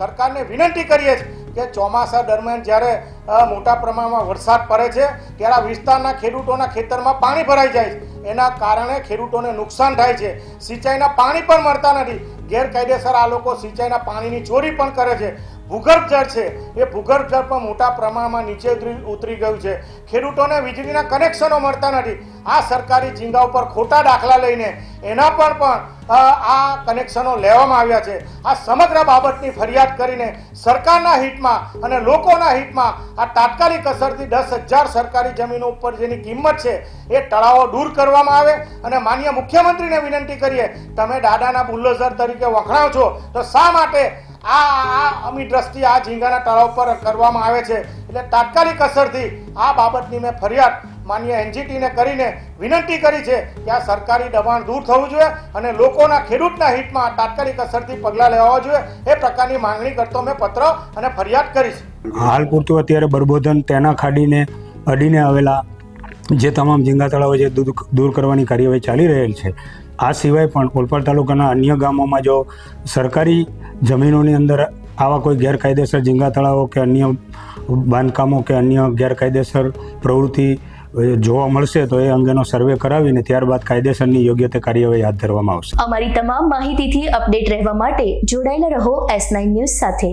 સરકારને વિનંતી કરીએ છીએ કે ચોમાસા દરમિયાન જ્યારે મોટા પ્રમાણમાં વરસાદ પડે છે, ત્યારે આ વિસ્તારના ખેડૂતોના ખેતરમાં પાણી ભરાઈ જાય છે. એના કારણે ખેડૂતોને નુકસાન થાય છે. સિંચાઈના પાણી પણ મળતા નથી. ગેરકાયદેસર આ લોકો સિંચાઈના પાણીની ચોરી પણ કરે છે. ભૂગર્ભ જળ છે. એ ભૂગર્ભ જળ પણ મોટા પ્રમાણમાં નીચે ઉતરી ગયું છે. ખેડૂતોને વીજળીના કનેક્શનો મળતા નથી. આ સરકારી ઝીંગા ઉપર ખોટા દાખલા લઈને એના પર પણ આ કનેક્શનો લેવામાં આવ્યા છે. આ સમગ્ર બાબતની ફરિયાદ કરીને સરકારના હિતમાં અને લોકોના હિતમાં આ તાત્કાલિક અસરથી દસ હજાર સરકારી જમીનો ઉપર જેની કિંમત છે, એ તળાવો દૂર કરવામાં આવે અને માન્ય મુખ્યમંત્રીને વિનંતી કરીએ, તમે દાદાના બુલ્લોઝર તરીકે વખણાવ છો તો શા માટે આ આ અમી દ્રષ્ટિ આ ઝીંગાના તળાવ પર કરવામાં આવે છે. એટલે તાત્કાલિક અસરથી આ બાબતની મેં ફરિયાદ માન્ય એનજીટીને કરીને વિનંતી કરી છે કે આ સરકારી દબાણ દૂર થવું જોઈએ અને લોકોના ખેડૂતના હિતમાં તાત્કાલિક અસરથી પગલાં લેવા જોઈએ. એ પ્રકારની માંગણી કરતો મેં પત્ર અને ફરિયાદ કરી છે હાલ પૂરતું અત્યારે બરબોધન તેના ખાડીને અડીને આવેલા જે તમામ ઝીંગા તળાવો જે દૂર કરવાની કાર્યવાહી ચાલી રહેલ છે, આ સિવાય પણ ઓલપાડ તાલુકાના અન્ય ગામોમાં જો સરકારી જમીનોની અંદર આવા કોઈ ગેરકાયદેસર ઝીંગા તળાવો કે અન્ય બાંધકામો કે અન્ય ગેરકાયદેસર પ્રવૃત્તિ જોવા મળશે તો એ અંગેનો સર્વે કરાવીને ત્યારબાદ કાયદેસરની યોગ્ય તે કાર્યવાહી હાથ ધરવામાં આવશે. અમારી તમામ માહિતીથી અપડેટ રહેવા માટે જોડાયેલા રહો એસ નાઇન ન્યૂઝ સાથે.